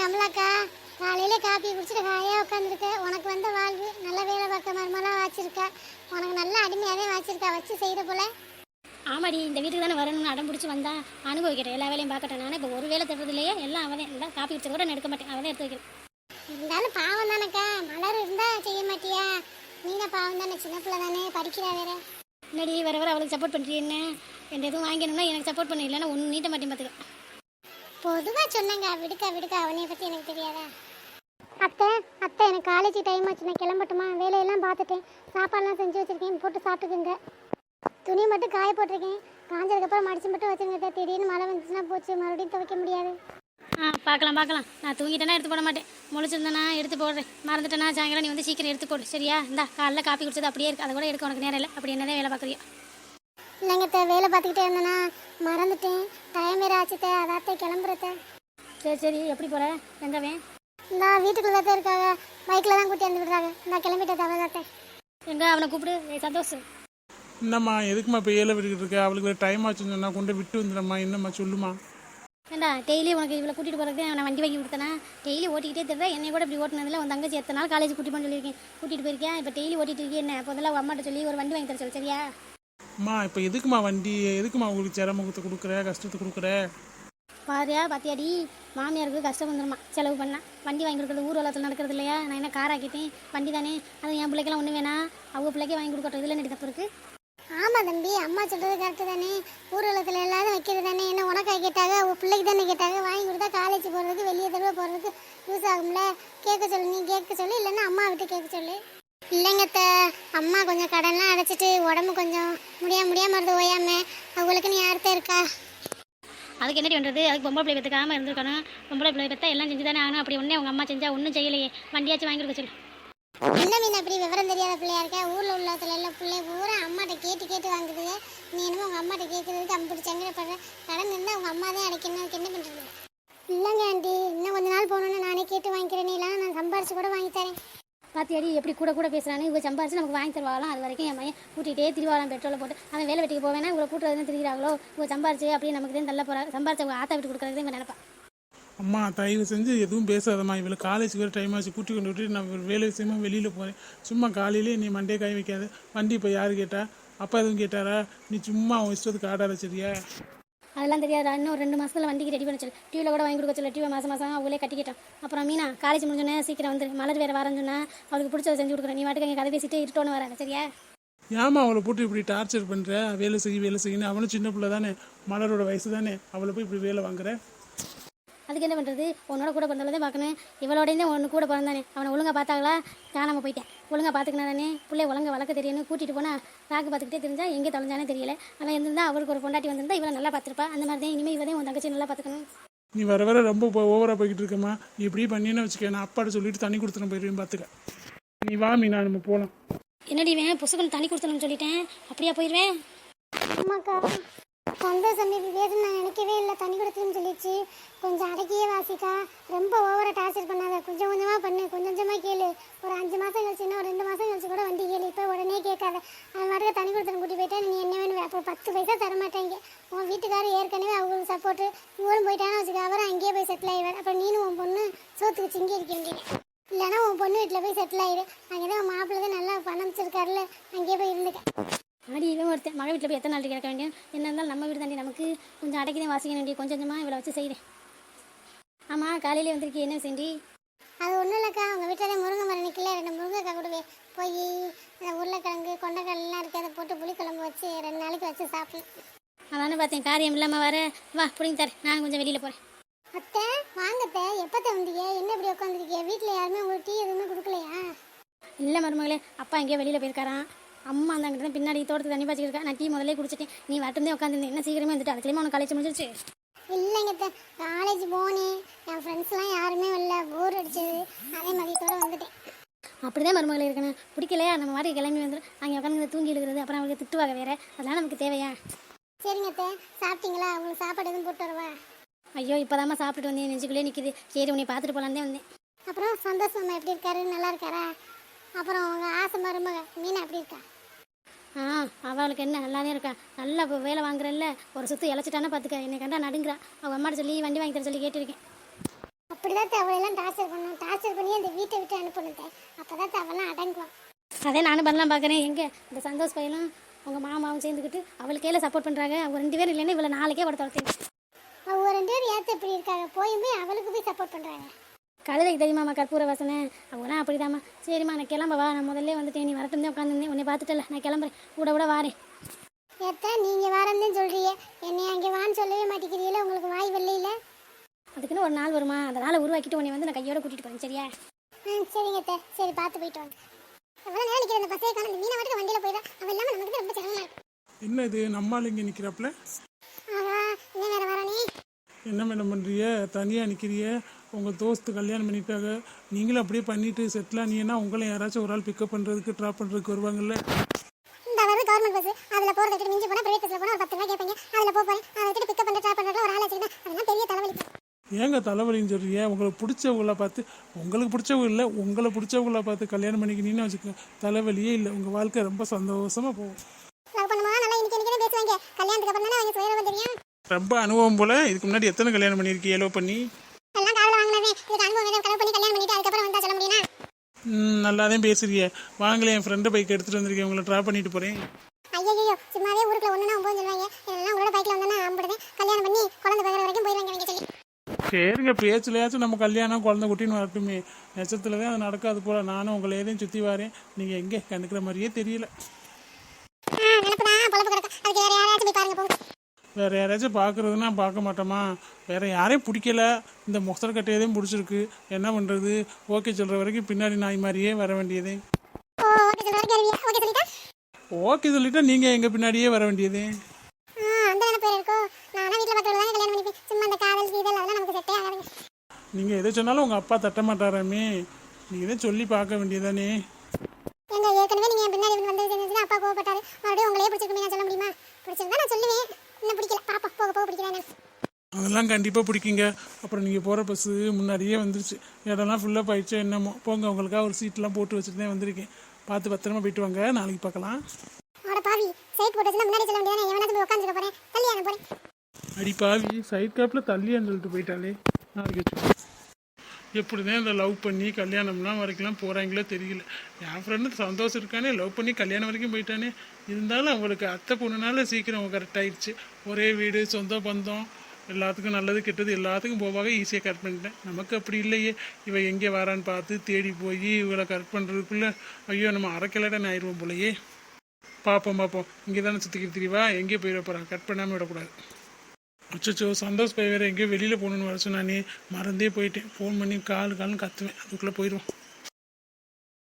கமலாக்கா காலையில காப்பி குடிச்சிட்டு ஹாயா உட்காந்துருக்க உனக்கு வந்த வாழ்வு நல்ல வேலை பார்க்க மருமலாம் வச்சிருக்க. உனக்கு நல்ல அடிமையாவே வச்சிருக்கா வச்சு செய்யற போல. ஆமாடி இந்த வீட்டுக்கு தானே வரணும்னு அடம் பிடிச்சி வந்தா அனுபவிக்கிறேன் எல்லா வேலையும் பார்க்கட்டேன் நானே இப்போ ஒரு வேலை தட்டுறதுலையே எல்லாம் அவன். எல்லாம் காப்பி குடிச்ச கூட நான் எடுக்க மாட்டேன். அவனே எடுத்து வைக்கிறேன். இருந்தாலும் பாவம் தானக்கா. மலர் இருந்தா செய்ய மாட்டியா? நீங்க பாவம் தானே? சின்ன பிள்ளை தானே படிக்கிறா வேற. என்னடி வர வர அவளுக்கு சப்போர்ட் பண்ணுறீ என்ன? என் எதுவும் வாங்கணும்னா எனக்கு சப்போர்ட் பண்ண. இல்லைன்னா ஒன்றும் நீட்ட மாட்டேன் பார்த்துக்க பொதுவா சொன்னங்க விடுக்கா விடுக்கா அவனைய பத்தி எனக்கு தெரியாதா? அத்தை அத்தை எனக்கு காலேஜ் டைம் ஆச்சு நான் கிளம்பட்டுமா? வேலையெல்லாம் பார்த்துட்டேன். சாப்பாடுலாம் செஞ்சு வச்சிருக்கேன் போட்டு சாப்பிட்டுக்குங்க. துணி மட்டும் காய போட்டிருக்கேன். காஞ்சதுக்கப்புறம் மடிச்சு மட்டும் வச்சுருங்க. திடீர்னு மழை வந்துச்சுன்னா போச்சு மறுபடியும் துவைக்க முடியாது. ஆ பார்க்கலாம் பார்க்கலாம். நான் தூங்கிட்டேனா எடுத்து போட மாட்டேன். முழிச்சிருந்தேனா எடுத்து போடுறேன். மறந்துட்டேனா சாயங்காலம் நீ வந்து சீக்கிரம் எடுத்து போடு. சரியா? இந்தா காலைல காப்பி குடிச்சது அப்படியே இருக்கு. அதை கூட எடுக்க உனக்கு நேரம் இல்லை. அப்படி என்னதான் வேலை பார்க்குறியோ. இல்லைங்க வேலை பார்த்துக்கிட்டே இருந்தேனா மறந்துட்டேன். டைம் வேற ஆச்சுத்த அதாத்தே கிளம்புறத சரி சரி எப்படி போகிற எங்கவே இந்த வீட்டுக்குள்ளே தான் இருக்காங்க பைக்கில் தான் கூட்டி வந்து விடுறாங்க இந்த கிளம்பிட்டே தவறாத்தே எங்க? அவனை கூப்பிடு. ஏய் சந்தோஷ். என்னம்மா எதுக்கும்மா இப்போ ஏழை விட்டுக்கிட்டு இருக்க? அவளுக்கு டைம் ஆச்சுன்னு சொன்னா கொண்டு விட்டு வந்துடும்மா என்னம்மா சொல்லுமா. ஏண்டா டெய்லி உனக்கு இவ்வளோ கூட்டிகிட்டு போகிறதுக்கு நான் வண்டி வாங்கி கொடுத்தேனா? டெய்லி ஓட்டிக்கிட்டே தருவேன் என்னை கூட இப்படி ஓட்டினதில்ல உன் தங்கச்சி எத்தனை நாள் காலேஜ் கூட்டி போன்னு சொல்லியிருக்கேன். கூட்டிகிட்டு போயிருக்கேன் இப்போ டெய்லி ஓட்டிட்டு இருக்கேன் என்ன? முதல்ல உன் அம்மாட்ட சொல்லி ஒரு வண்டி வாங்கி தர சொல்லு சரியா? அம்மா இப்போ எதுக்குமா வண்டி? எதுக்குமா உங்களுக்கு சிரமத்தை கொடுக்குற கஷ்டத்தை கொடுக்குற? பாரியா பாத்தியாடி? மாமியாருக்கு கஷ்டம் வந்துருமா. செலவு பண்ணா. வண்டி வாங்கி கொடுக்குறது ஊர் உலகத்தில் நடக்கிறது இல்லையா? நான் என்ன கார் ஆக்கிட்டேன்? வண்டி தானே? அது என் பிள்ளைக்கெல்லாம் ஒன்று வேணா அவங்க பிள்ளைக்கே வாங்கி கொடுக்கட்டும். இதில் எனக்கு தப்பு இருக்கு? ஆமா தம்பி அம்மா சொல்றது கரெக்டு தானே. ஊர்வலத்தில் எல்லாரும் வைக்கிறது தானே. என்ன உனக்கா கேட்டாங்க? உன் பிள்ளைக்கு தானே கேட்டாங்க. வாங்கி கொடுத்தா காலேஜ் போகிறதுக்கு வெளியே தடவை போகிறதுக்கு யூஸ் ஆகும்ல. கேட்க சொல்லு நீ கேட்க சொல்லு இல்லைன்னா அம்மா விட்டு கேட்க சொல்லு. இல்லைங்க அத்தை, அம்மா கொஞ்சம் கடன்லாம் அடைச்சிட்டு உடம்பு கொஞ்சம் முடியாம முடியாம இருந்து ஓயாம அவங்களுக்குன்னு யார்கிட்ட இருக்கா? அதுக்கு என்னடி பண்ணுறது அதுக்கு பொம்பளை பிள்ளை பெற்றுக்காம இருந்திருக்கணும். பொம்பளை பிள்ளை பெற்றா எல்லாம் செஞ்சு தானே ஆகணும். அப்படி ஒன்றே உங்கள் அம்மா செஞ்சா ஒன்றும் செய்யலையே. வண்டியாச்சும் வாங்கி கொடுக்க சொல்லு. என்ன மீன் அப்படி விவரம் தெரியாத பிள்ளையா இருக்க? ஊர்ல உள்ளத்துல எல்லாம் பிள்ளை பூரா அம்மாட்ட கேட்டு கேட்டு வாங்குதுங்க நீ என்னமோ உங்க அம்மாட்ட கேட்கறதுக்கு அம்புடி சங்கடப்படுற. கடன் இருந்தா உங்க அம்மா தான் அடைக்கணும். அதுக்கு என்ன பண்றது? இல்லைங்க ஆண்டி. இன்னும் கொஞ்ச நாள் போகணுன்னு நானே கேட்டு வாங்கிக்கிறேன். நீலாம் நான் சம்பாரிச்சு கூட வாங்கி தரேன். பாத்தியாடி எப்படி கூட கூட பேசுறானு இவங்க சம்பாரிச்சு நமக்கு வாங்கி தருவாங்களாம் அது வரைக்கும் என் மையன் கூட்டிகிட்டே திரிவாளாம் பெட்ரோலை போட்டு. அவன் வேலை வெட்டிக்கு போவேனா? இவங்களை கூட்டுறது திரிகிறாங்களோ இவங்க சம்பாரிச்சு அப்படியே நமக்கு தான் தள்ள போகிறாங்க சம்பாரிச்சு அவங்க ஆத்தா விட்டு கொடுக்குறது இவங்க நினைப்பா. அம்மா தயவு செஞ்சு எதுவும் பேசாதம்மா. இவளை காலேஜுக்கு வேறு டைம் ஆச்சு. கூட்டி கொண்டு விட்டு நான் வேலை விஷயமா வெளியில் போகிறேன் சும்மா காலையிலே நீ மண்டே கை வைக்காத. வண்டி இப்போ யார் கேட்டா? அப்பா எதுவும் கேட்டாரா? நீ சும்மா அவன் இஷ்டத்துக்கு ஆடாத சரியா? அதெல்லாம் தெரியாதா இன்னும் ஒரு ரெண்டு மாதத்தில் வண்டிக்கு ரெடி பண்ண சொல்லு டிவியில் கூட வாங்கி கொடுக்க சொல்லு டிவி மாதம் மாதம் அவங்களே கட்டிக்கிட்டான் அப்புறம் மீனா காலேஜ் முடிஞ்சோன்னே சீக்கிரம் வந்து மலர் வேறு வரேன்னு சொன்னால் அவளுக்கு பிடிச்சதை செஞ்சு கொடுக்குறேன். நீ வாட்டுக்கு எங்கள் கதை பேசிட்டு இருட்டோன்னு வரேன் சரியா? ஏமா அவளை போட்டு இப்படி டார்ச்சர் பண்ணுற வேலை செய்ய வேலை செய்யணும் அவனும் சின்ன பிள்ளை தானே. மலரோட வயசு தானே. அவளை போய் இப்படி வேலை வாங்குற? அதுக்கு என்ன பண்ணுறது உன்னோட கூட பிறந்தவளதே பார்க்கணும். இவளோடய ஒன்று கூட பிறந்தானே. அவனை ஒழுங்கா பார்த்தாங்களா? காணாமல் போயிட்டேன். ஒழுங்கா பார்த்துக்கினா தானே பிள்ளை ஒழுங்கா வளர்க்க தெரியணும் கூட்டிகிட்டு போனால் ராக்கு பார்த்துக்கிட்டே தெரிஞ்சா எங்கே தொலைஞ்சானே தெரியல. அவன் இருந்திருந்தா அவளுக்கு ஒரு பொண்டாட்டி வந்திருந்தா இவளை நல்லா பார்த்துருப்பா. அந்த மாதிரி தான் இனிமேல் இவதே உன் தங்கச்சி நல்லா பார்த்துக்கணும். நீ வர வர ரொம்ப ஓவராக போய்கிட்டு இருக்கம்மா. நீ இப்படி பண்ணின்னு வச்சுக்க நான் அப்பாட்ட சொல்லிட்டு தண்ணி கொடுத்துட்டு போயிடுவேன் பார்த்துக்க. நீ வா மீனா நம்ம போகலாம் என்னடி இவன்? புசுக்குன்னு தண்ணி கொடுத்தணும்னு சொல்லிட்டேன். அப்படியா போயிடுவேன் அம்மாக்கா. சந்தோஷம் இது வேறு நான் நினைக்கவே இல்லை. தண்ணி கொடுத்துன்னு சொல்லிச்சு. கொஞ்சம் அடக்கியே வாசிக்கா. ரொம்ப ஓவரா டார்ச்சர் பண்ணாத. கொஞ்சம் கொஞ்சமாக பண்ணு. கொஞ்சம் கொஞ்சமாக கேளு. ஒரு அஞ்சு மாதம் கழிச்சுன்னா ஒரு ரெண்டு மாதம் கழிச்சு கூட வண்டி கேளு. இப்போ உடனே கேட்காத. அவன் மாட்டுக்கு தண்ணி கொடுத்துன்னு கூட்டி போயிட்டா நீ என்ன வேணும். அப்போ பத்து பைசா தர மாட்டேங்க உன் வீட்டுக்காரர் ஏற்கனவே அவங்களுக்கு சப்போர்ட்டு இவரும் போயிட்டானா வச்சுக்க அவரும் அங்கேயே போய் செட்டில் ஆயிடுவார். அப்புறம் நீனும் உன் பொண்ணு சோத்துக்கு சிங்கி இருக்க வேண்டிய இல்லைன்னா உன் பொண்ணு வீட்டில் போய் செட்டில் ஆயிடு அங்கே தான் உன் மாப்பிள்ளை தான் நல்லா பணம் வச்சிருக்காருல. அங்கேயே போய் இருந்துக்க. ஆடி இவன் ஒருத்தன் மழை வீட்டில் போய் எத்தனை நாள் கிடக்க வேண்டிய என்ன இருந்தாலும் நம்ம வீடு தாண்டி நமக்கு கொஞ்சம் அடக்கி தான் வாசிக்க வேண்டிய கொஞ்சம் கொஞ்சமாக இவளை வச்சு செய்கிறேன் ஆமாம் காலையிலே வந்திருக்கி என்ன செஞ்சி அது ஒன்றும் இல்லைக்கா உங்கள் வீட்டில் முருங்கை மரம் நிற்கல ரெண்டு முருங்கைக்காய் கொடுவே போய் உருளைக்கிழங்கு கொண்டைக்கடலாம் இருக்கு அதை போட்டு புளிக்குழம்பு வச்சு ரெண்டு நாளைக்கு வச்சு சாப்பிடலாம் அதானே பார்த்தேன்? காரியம் இல்லாமல் வர. வா பிடிங்க தரேன். நான் கொஞ்சம் வெளியில் போகிறேன் அத்தை வாங்கத்தை எப்போத்த வந்தீங்க? என்ன இப்படி உட்காந்துருக்கீங்க வீட்டில் யாருமே உங்களுக்கு டீ எதுவுமே கொடுக்கலையா? இல்லை மருமகளே அப்பா எங்கேயோ வெளியில் போயிருக்காராம். அம்மா அந்த அங்கிட்ட பின்னாடி தோட்டத்து தண்ணி பாய்ச்சிருக்கா நான் டீ முதல்ல குடிச்சிட்டேன். நீ வரட்டுமே உட்காந்துருந்தேன் என்ன சீக்கிரமே வந்துட்டு? அதுக்குள்ளேயுமா உனக்கு காலேஜ் முடிஞ்சிருச்சு. இல்லைங்க காலேஜ் போனேன். என் ஃப்ரெண்ட்ஸ்லாம் யாருமே இல்லை. போர் அடிச்சது. அதே மதியத்தோடு வந்துட்டேன். அப்படிதான் மருமகளே இருக்கணும். பிடிக்கலையா? நம்ம மாதிரி கிளம்பி வந்துடும் அங்கே உட்காந்து தூங்கி இருக்கிறது. அப்புறம் அவங்களுக்கு திட்டுவாங்க வேற. அதெல்லாம் நமக்கு தேவையா? சரிங்க அத்தை. சாப்பிட்டீங்களா? உங்களுக்கு சாப்பாடு எதுவும் போட்டு வரவா? ஐயோ இப்போதாம்மா சாப்பிட்டு வந்தேன். நெஞ்சுக்குள்ளே நிற்கிது சரி உன்னை பார்த்துட்டு தான் வந்தேன். அப்புறம் சந்தோஷ் மாமா எப்படி இருக்காரு? நல்லா இருக்காரா? அப்புறம் உங்கள் ஆசை மருமக மீனா எப்படி இருக்கா? ஆ அவளுக்கு என்ன நல்லாவே இருக்கா. நல்லா வேலை வாங்குறல்ல. ஒரு சுத்து இழைச்சிட்டானா பார்த்துக்க என்னை கண்டா நடுங்குறா. அவங்க அம்மாட்ட சொல்லி வண்டி வாங்கி தர சொல்லி கேட்டிருக்கேன். அப்படிதான் தே அவளையெல்லாம் டார்ச்சர் பண்ணணும். டார்ச்சர் பண்ணி அந்த வீட்டை விட்டு அனுப்பணும் அப்பதான் அவெல்லாம் அடங்குவான். அதே நானும் பண்ணலாம் பார்க்குறேன் எங்கே? இந்த சந்தோஷ் பையனும் உங்கள் மாமாவும் சேர்ந்துக்கிட்டு அவளுக்கே சப்போர்ட் பண்ணுறாங்க அவங்க ரெண்டு பேரும் இல்லைன்னா இவ்வளோ நாளைக்கே கூட துரத்தேன் அவங்க ரெண்டு பேரும் ஏற்ற இப்படி இருக்காங்க. போய் போய் அவளுக்கு போய் சப்போர்ட் பண்றாங்க. கழுதைக்கு தெரியுமாம்மா கற்பூர வாசனை? அவங்களாம் அப்படிதாம்மா. சரிம்மா நான் கிளம்பவா? நான் முதல்ல வந்துட்டேன் நீ வரட்டும் தான் உட்காந்துருந்தேன் உன்னை பார்த்துட்டல நான் கிளம்புறேன். கூட கூட வாரேன். ஏத்த நீங்க வரந்தேன்னு சொல்றீங்க. என்னை அங்கே வான்னு சொல்லவே மாட்டேங்கிறீங்களா உங்களுக்கு வாய் வெள்ளையில அதுக்குன்னு ஒரு நாள் வருமா? அந்த நாளை உருவாக்கிட்டு உன்னை வந்து நான் கையோட கூட்டிகிட்டு போறேன் சரியா? ம் சரிங்க அத்தை. சரி பார்த்து போயிட்டு வாங்க. எவ்வளோ நேரம் நிற்கிற அந்த பஸ்ஸே காணும்? மீனை மட்டும் வண்டியில் போயிடும் அவன் இல்லாமல் நமக்கு ரொம்ப சிரமமா இருக்கு. என்ன இது? நம்மால் இங்கே நிற்கிறாப்புல ஆஹா இன்னும் வேற வரானே என்ன மேடம் பண்ணுறிய தனியாக நிற்கிறிய உங்கள் தோஸ்து கல்யாணம் பண்ணிட்டாங்க. நீங்களும் அப்படியே பண்ணிட்டு செட்டில் ஆனீங்கன்னா உங்களை யாராச்சும் ஒரு ஆள் பிக்கப் பண்ணுறதுக்கு ட்ராப் பண்ணுறதுக்கு வருவாங்கல்ல? இந்த வருது கவர்மெண்ட் பஸ் அதில் போகிறத விட்டு மிஞ்சி போனால் பிரைவேட் பஸ்ஸில் போனால் ஒரு பத்து ரூபா கேட்பீங்க. அதில் போக போகிறேன் அதை விட்டு பிக்கப் பண்ணுற ட்ராப் பண்ணுறதுல ஒரு ஆள் வச்சுக்கிட்டா அதெல்லாம் பெரிய தலைவலி. ஏங்க தலைவலின்னு சொல்றிய உங்களுக்கு பிடிச்சவங்கள பார்த்து உங்களுக்கு பிடிச்சவங்க இல்லை உங்களை பிடிச்சவங்கள பார்த்து கல்யாணம் பண்ணிக்கினீங்கன்னு வச்சுக்கோங்க. தலைவலியே இல்லை. உங்கள் வாழ்க்கை ரொம்ப சந்தோஷமாக போகும். ரொம்ப அனுபவம் போல் இதுக்கு முன்னாடி எத்தனை கல்யாணம் பண்ணியிருக்கீங்க? எலோ பண்ணி எல்லாம் காவல வாங்கினதே இதுக்கு அனுபவம் வேணும் கலவு பண்ணி கல்யாணம் பண்ணிட்டு அதுக்கப்புறம் வந்தா சொல்ல முடியுமா ம், நல்லாதான் பேசுறிய. வாங்களே என் ஃப்ரெண்டு பைக் எடுத்துகிட்டு வந்திருக்கேன். உங்களை ட்ராப் பண்ணிட்டு போகிறேன் ஐயோ சும்மாவே ஊருக்குள்ள ஒண்ணுனா ஒன்பது சொல்லுவாங்க. இதெல்லாம் உங்களோட பைக்ல வந்தா அம்படுதே. கல்யாணம் பண்ணி குழந்தை பிறகு வரைக்கும் போயிருவாங்க சொல்லி. சரிங்க பேச்சுலையாச்சும் நம்ம கல்யாணம் குழந்தை குட்டின்னு வரட்டுமே. நெச்சத்தில் தான் அது நடக்காது போல். நானும் உங்களை ஏதையும் சுற்றி வரேன். நீங்கள் எங்கே கண்டுக்கிற மாதிரியே தெரியல ஆ நினப்புதான் பொழப்பு கிடக்கும் அதுக்கு வேற யாராச்சும் போய் பாருங்க போங்க வேறு யாராச்சும் பார்க்குறதுனா பார்க்க மாட்டோமா? வேறு யாரையும் பிடிக்கல. இந்த மொசர் கட்டையதையும் பிடிச்சிருக்கு. என்ன பண்ணுறது ஓகே சொல்கிற வரைக்கும் பின்னாடி நாய் மாதிரியே வர வேண்டியதே. ஓகே சொல்லிட்டா? நீங்கள் எங்கள் பின்னாடியே வர வேண்டியதே. நீங்கள் எதை சொன்னாலும் உங்கள் அப்பா தட்ட மாட்டாராமே. நீங்கள் தான் சொல்லி பார்க்க வேண்டியதானே? எங்க ஏற்கனவே நீங்க என் பின்னாடி தெரிஞ்சதுன்னா அப்பா கோவப்பட்டாரு. மறுபடியும் உங்களே பிடிச்சிருக்குமே நான் சொல்ல முடியுமா? பிடிச்சிருந்தா நான் சொல்லுவேன். இன்னும் பிடிக்கல. பாப்பா போக போக பிடிக்கல அதெல்லாம் கண்டிப்பாக பிடிக்குங்க. அப்புறம் நீங்கள் போகிற பஸ்ஸு முன்னாடியே வந்துருச்சு. இடம்லாம் ஃபுல்லாக போயிடுச்சு என்னமோ. போங்க உங்களுக்காக ஒரு சீட்லாம் போட்டு வச்சுட்டு தான் வந்திருக்கேன். பார்த்து பத்திரமா போயிட்டு வாங்க. நாளைக்கு பார்க்கலாம். அவட பாவி சைட் போட்டுச்சுன்னா முன்னாடி சொல்ல முடியாது எவனாச்சும் போய் உட்காந்துக்க போறேன். கல்யாணம் போறேன். அடி பாவி சைட் கேப்பில் தள்ளியான்னு சொல்லிட்டு போயிட்டாலே நாளைக்கு வச்சு எப்படி தான் இந்த லவ் பண்ணி கல்யாணம்லாம் வரைக்கும்லாம் போகிறாங்களோ தெரியல. என் ஃப்ரெண்டு சந்தோஷம் இருக்கானே லவ் பண்ணி கல்யாணம் வரைக்கும் போயிட்டானே. இருந்தாலும் அவங்களுக்கு அத்தை பொண்ணுனால சீக்கிரம் கரெக்ட் ஆயிடுச்சு. ஒரே வீடு சொந்த பந்தம் எல்லாத்துக்கும் நல்லது கெட்டது எல்லாத்துக்கும் போவாக ஈஸியாக கரெக்ட் பண்ணிட்டேன். நமக்கு அப்படி இல்லையே. இவள் எங்கே வரான்னு பார்த்து தேடி போய் இவளை கரெக்ட் பண்ணுறதுக்குள்ளே ஐயோ நம்ம அரைக்கலடன் ஆயிடுவோம் போலயே. பார்ப்போம் பார்ப்போம் இங்கே தானே சுற்றிக்கிட்டு தெரியவா எங்கே போயிட போகிறான் கட் பண்ணாமல் விடக்கூடாது. அச்சோ சந்தோஷ் பை வேறு எங்கேயோ வெளியில் போகணுன்னு வர சொன்னானே. மறந்தே போயிட்டேன். ஃபோன் பண்ணி கால் கால்னு கத்துவேன். அதுக்குள்ளே போயிடுவோம்